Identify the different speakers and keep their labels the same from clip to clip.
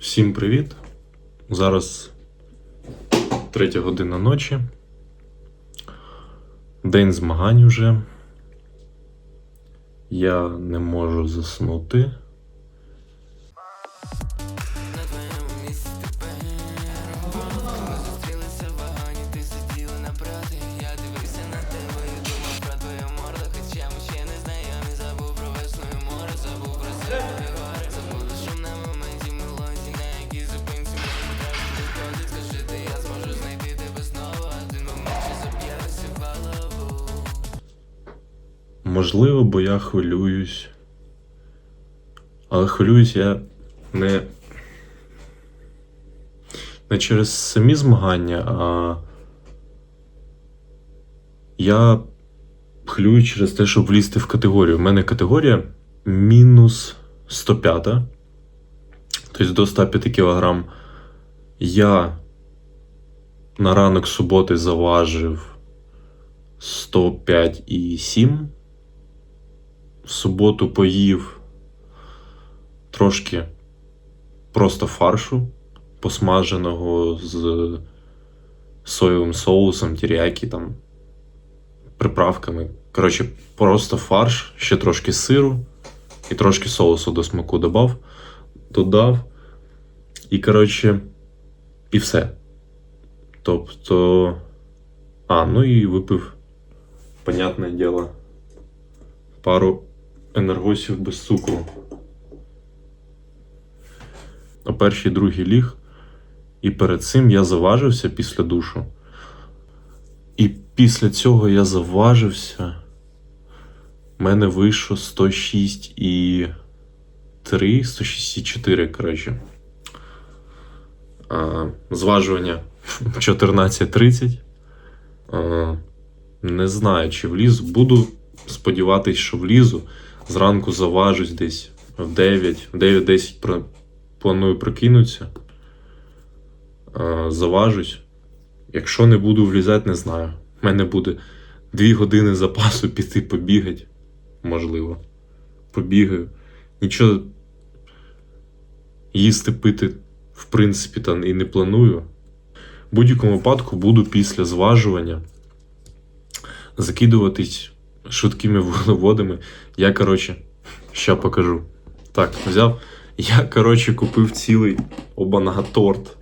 Speaker 1: Всім привіт! Зараз третя година ночі. День змагань уже. Я не можу заснути. Можливо, бо я хвилююсь. Але хвилююсь я не. Не через самі змагання, а я хвилююсь через те, щоб влізти в категорію. У мене категорія мінус 105. Тобто до 105 кг. Я на ранок суботи заважив 105,7. В суботу поїв трошки просто фаршу посмаженого з соєвим соусом, тірякі там, приправками. Коротше, просто фарш, ще трошки сиру і трошки соусу до смаку додав, додав. І, коротше, і все. Тобто. А, ну і випив, понятне діло, пару енергосів без цукру. О першій другій ліг. І перед цим я заважився після душу. І після цього я заважився. У мене вийшло 106 і 3, 106,4, коротше. Зважування 14.30. Не знаю, чи влізу. Буду сподіватись, що влізу. Зранку заважусь десь в 9, в 9-10 про- планую прокинутися. Заважусь. Якщо не буду влізати, не знаю. У мене буде 2 години запасу піти побігати. Можливо. Побігаю. Нічого їсти пити, в принципі, та і не планую. В будь-якому випадку буду після зважування закидуватись швидкими вуглеводами. Я, коротше, ще покажу. Так, взяв. Я, коротше, купив цілий обанага торт.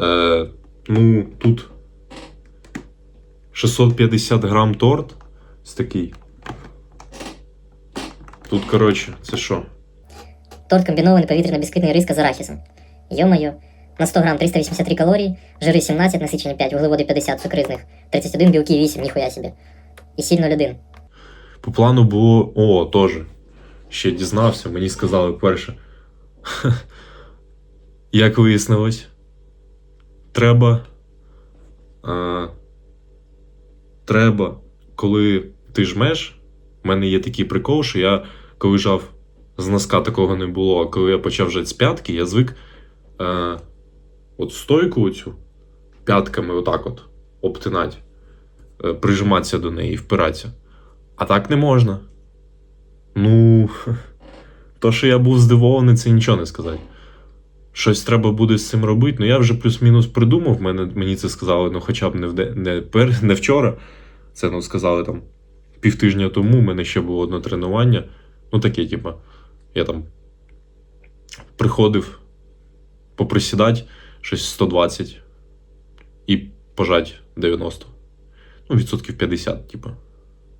Speaker 1: Е, ну, тут 650 грам торт. Ось такий. Тут, коротше, це що?
Speaker 2: Торт комбінований повітряно-бісквітний рис з арахісом. Йо-моє. На 100 грам 383 калорії, жири 17, насичення 5, вуглеводи 50 цукризних, 31 білки 8, ніхуя собі. І сіль 0,1.
Speaker 1: По плану було. О, теж. Ще дізнався, мені сказали перше. Як вияснилось, треба. А, треба, коли ти жмеш. У мене є такий прикол, що я коли жав з носка такого не було, а коли я почав жати з п'ятки, я звик е, от стойку оцю п'ятками отак от обтинати, прижиматися до неї і впиратися. А так не можна. Ну, то, що я був здивований, це нічого не сказати. Щось треба буде з цим робити. Ну я вже плюс-мінус придумав. Мене, мені це сказали, ну хоча б не, в не, пер, не вчора. Це ну, сказали там півтижня тому. У мене ще було одне тренування. Ну, таке, типу, я там приходив поприсідати щось 120 і пожать 90. Ну, відсотків 50, типу.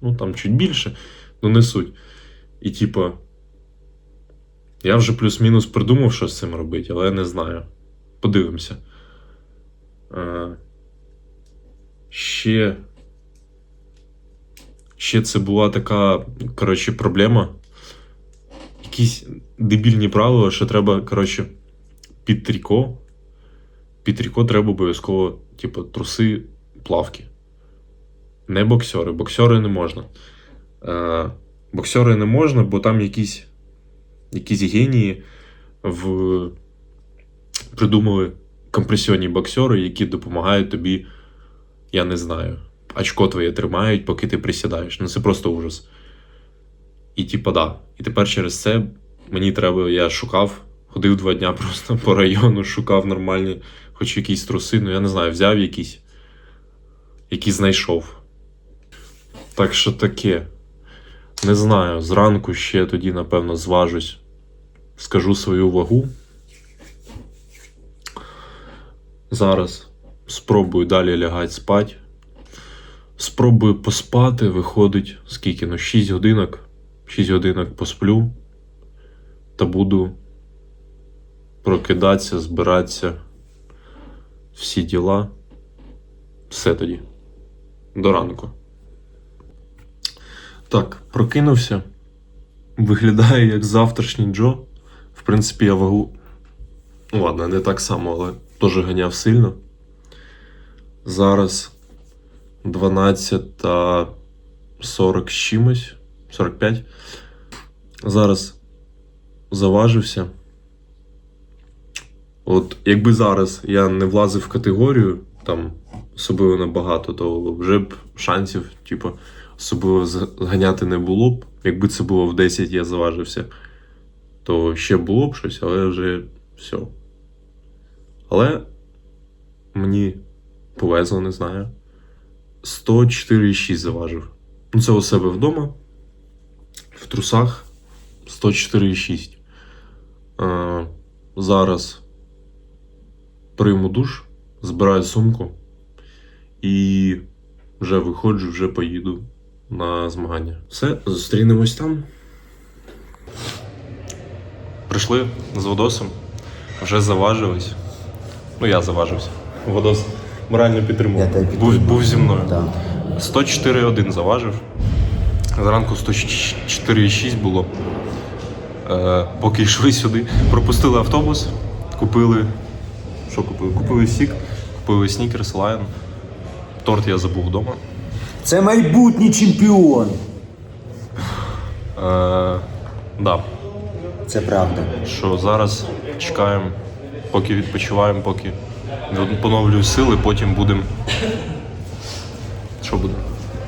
Speaker 1: Ну, там чуть більше, ну не суть. І, типу, я вже плюс-мінус придумав, що з цим робити, але я не знаю. Подивимося. Е, ще. Ще це була така, коротше, проблема. Якісь дебільні правила, що треба, коротше, під тріко. Під тріко треба обов'язково, типу, труси, плавки. Не боксери. Боксери не можна. Е, боксери не можна, бо там якісь, якісь генії в... придумали компресіонні боксери, які допомагають тобі, я не знаю, очко твоє тримають, поки ти присідаєш. Ну це просто ужас. І типа, да. І тепер через це мені треба, я шукав Ходив два дня просто по району, шукав нормальні, хоч якісь труси, ну я не знаю, взяв якісь, які знайшов. Так що таке. Не знаю, зранку ще тоді, напевно, зважусь. Скажу свою вагу. Зараз спробую далі лягати спати. Спробую поспати, виходить, скільки? Ну, 6 годинок. 6 годинок посплю. Та буду прокидатися, збиратися. Всі діла. Все тоді. До ранку. Так, прокинувся. Виглядає як завтрашній Джо. В принципі, я вагу. Ладно, не так само, але теж ганяв сильно. Зараз 12 та 40 з чимось. 45. Зараз заважився. От якби зараз я не влазив в категорію, там особливо набагато, то вже б шансів, типу, особливо зганяти не було б. Якби це було в 10, я заважився, то ще було б щось, але вже все. Але мені повезло, не знаю. 104,6 заважив. Ну, це у себе вдома. В трусах 104,6. Е, зараз прийму душ, збираю сумку і вже виходжу, вже поїду на змагання. Все, зустрінемось там. Прийшли з Водосом, вже заважились. Ну, я заважився. Водос морально підтримував.
Speaker 3: Я
Speaker 1: Був, був зі мною.
Speaker 3: Так.
Speaker 1: 104,1 заважив. Зранку 104,6 було. Е, поки йшли сюди. Пропустили автобус, купили. Що купили? Купили сік, купили снікерс, лайн. Торт я забув вдома.
Speaker 3: Це майбутній чемпіон.
Speaker 1: Е, да.
Speaker 3: Це правда.
Speaker 1: Що зараз чекаємо, поки відпочиваємо, поки поновлюю сили, потім будемо. Що буде?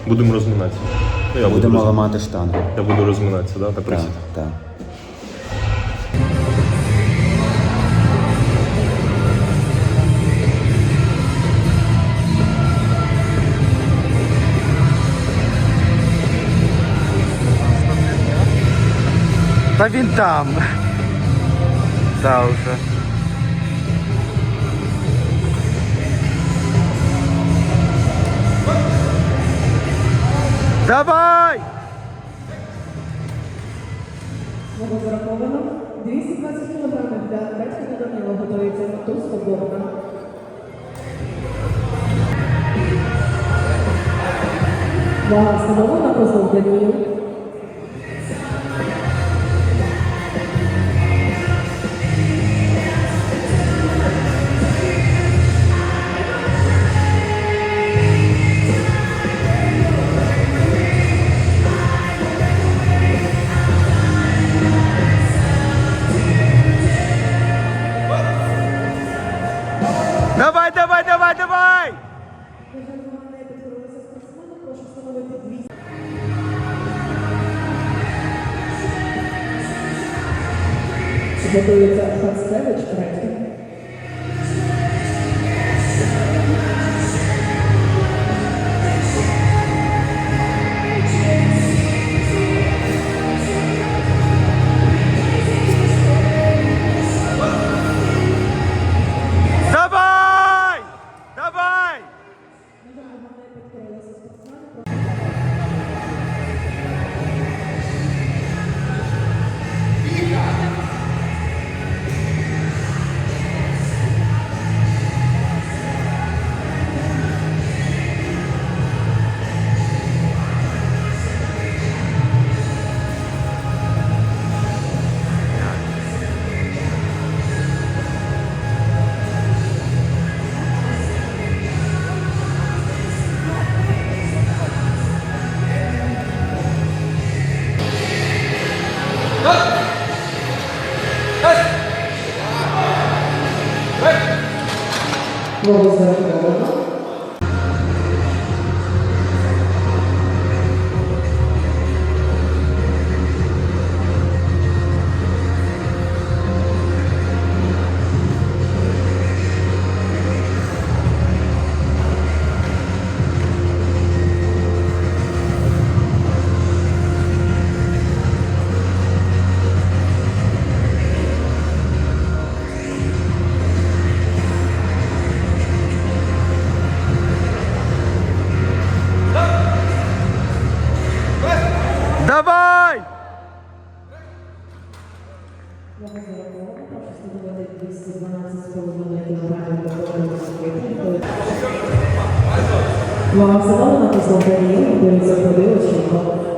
Speaker 1: Будемо розминатися. Ну, я, буду,
Speaker 3: Будемо ламати штангу.
Speaker 1: я буду розминатися, да? на
Speaker 3: Так,
Speaker 1: присід.
Speaker 3: так.
Speaker 4: Та він там. Та вже. Давай!
Speaker 5: Було зараховано 220 кг для Бецького Данила готується Мотор Свободна. Вага встановлена по завданню. Готується Хацкевич третій. Було зараховано. Вага встановлена та злотарії, готується заходили,
Speaker 4: Давай!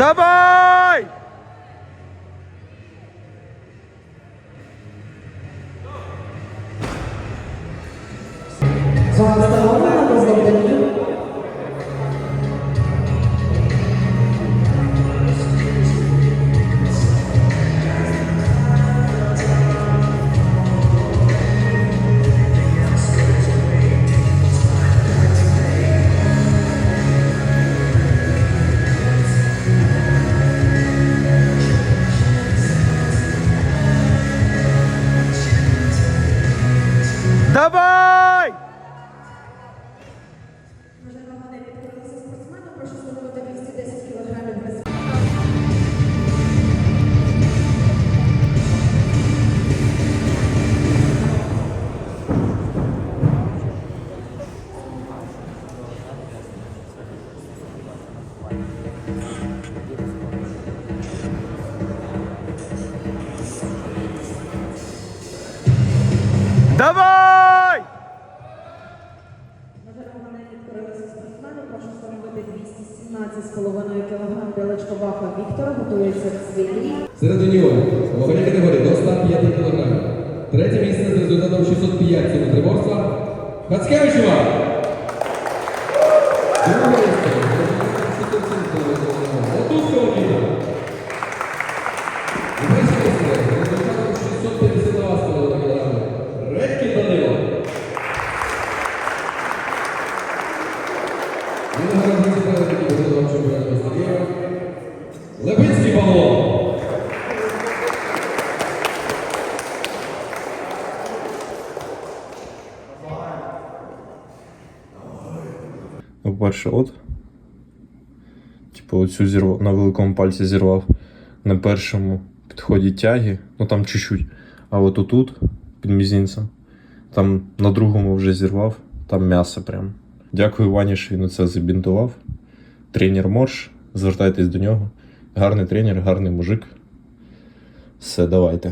Speaker 4: Давай!
Speaker 5: Вага
Speaker 4: Давай!
Speaker 5: Прошу встановити 210 кілограмів без
Speaker 4: Давай!
Speaker 6: Серед юніорів. У ваговій категорії до 105 кг. Третє місце з результатом 605 цього триморства Хацкевич Іван. Друге місце з результатом 607 Латуського Віта. І перше місце з результатом 652 кг. Редькін Данило. Він нагородився перед таким результатом чемпіонату міста Києва. Лепинський Павло.
Speaker 1: Ну, перше, от. Типу, оцю зірвав, на великому пальці зірвав на першому підході тяги, ну там чуть-чуть. А от отут, під мізинцем, там на другому вже зірвав, там м'ясо прям. Дякую Вані, що він це забінтував. Тренер Морш, звертайтесь до нього. Гарний тренер, гарний мужик. Все, давайте.